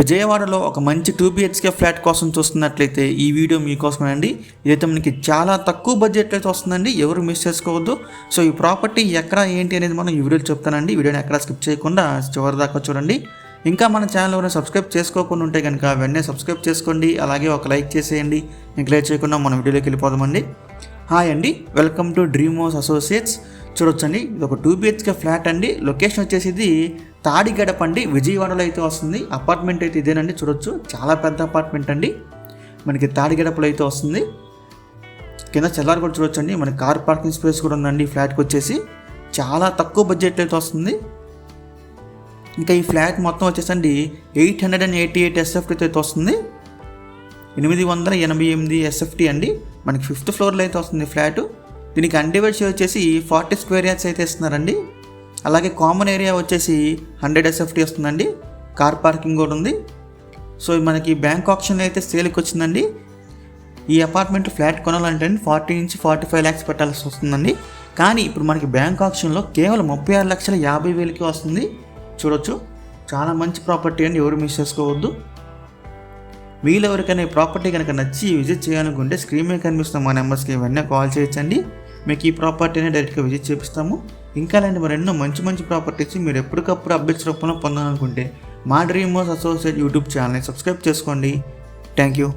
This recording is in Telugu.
విజయవాడలో ఒక మంచి టూ బిహెచ్కే ఫ్లాట్ కోసం చూస్తున్నట్లయితే ఈ వీడియో మీకోసమే అండి. ఇదైతే మనకి చాలా తక్కువ బడ్జెట్ అయితే వస్తుందండి. ఎవరు మిస్ చేసుకోవద్దు. సో ఈ ప్రాపర్టీ ఎక్కడ ఏంటి అనేది మనం ఈ వీడియోలో చెప్తానండి. వీడియోని ఎక్కడ స్కిప్ చేయకుండా చివరి దాకా చూడండి. ఇంకా మన ఛానల్ ఎవరైనా సబ్స్క్రైబ్ చేసుకోకుండా ఉంటే కనుక వెంటనే సబ్స్క్రైబ్ చేసుకోండి. అలాగే ఒక లైక్ చేసేయండి. ఇంకా లైక్ చేయకుండా మన వీడియోలోకి వెళ్ళిపోదామండి. హాయ్ అండి. Welcome to dream house associates చూడొచ్చండి. ఇది ఒక టూ బిహెచ్కే ఫ్లాట్ అండి. లొకేషన్ వచ్చేసి తాడిగడప అండి విజయవాడలో అయితే వస్తుంది. అపార్ట్మెంట్ అయితే ఇదేనండి చూడొచ్చు. చాలా పెద్ద అపార్ట్మెంట్ అండి. మనకి తాడిగడపలో అయితే వస్తుంది. కింద చెల్లారు కూడా చూడొచ్చండి. మన కార్ పార్కింగ్ స్పేస్ కూడా ఉందండి ఫ్లాట్కి వచ్చేసి. చాలా తక్కువ బడ్జెట్ అయితే వస్తుంది. ఇంకా ఈ ఫ్లాట్ మొత్తం వచ్చేసండి eight hundred and eighty eight ఎస్ఎఫ్టీతో అయితే వస్తుంది. ఎనిమిది వందల ఎనభై ఎనిమిది ఎస్ఎఫ్టీ అండి. మనకి ఫిఫ్త్ ఫ్లోర్లో అయితే వస్తుంది ఫ్లాట్ దీనికి అన్డివైడ్ షేర్ వచ్చేసి ఫార్టీ స్క్వేర్ యార్డ్స్ అయితే ఇస్తున్నారండి. అలాగే కామన్ ఏరియా వచ్చేసి హండ్రెడ్ ఎస్ఎఫ్టీ వస్తుందండి. కార్ పార్కింగ్ కూడా ఉంది. సో మనకి బ్యాంక్ ఆప్షన్ అయితే సేల్కి వచ్చిందండి. ఈ అపార్ట్మెంట్ ఫ్లాట్ కొనాలంటే ఫార్టీ నుంచి ఫార్టీ ఫైవ్ ల్యాక్స్ పెట్టాల్సి వస్తుందండి. కానీ ఇప్పుడు మనకి బ్యాంక్ ఆప్షన్లో కేవలం ముప్పై ఆరు లక్షల యాభై వేలకి వస్తుంది. చూడొచ్చు. చాలా మంచి ప్రాపర్టీ అండి. ఎవరు మిస్ చేసుకోవద్దు. వీళ్ళెవరికైనా ఈ ప్రాపర్టీ కనుక నచ్చి విజిట్ చేయాలనుకుంటే స్క్రీన్ మీద కనిపిస్తున్న మా నెంబర్స్కి వెంటనే కాల్ చేయొచ్చండి. మీకు ఈ ప్రాపర్టీని డైరెక్ట్గా విజిట్ చేపిస్తాము. ఇంకా అలాంటి మరెన్నో మంచి మంచి ప్రాపర్టీస్ మీరు ఎప్పటికప్పుడు అప్డేట్స్ రూపంలో పొందాలనుకుంటే మా డ్రీమ్ హౌస్ అసోసియేట్ యూట్యూబ్ ఛానల్ని సబ్స్క్రైబ్ చేసుకోండి. Thank you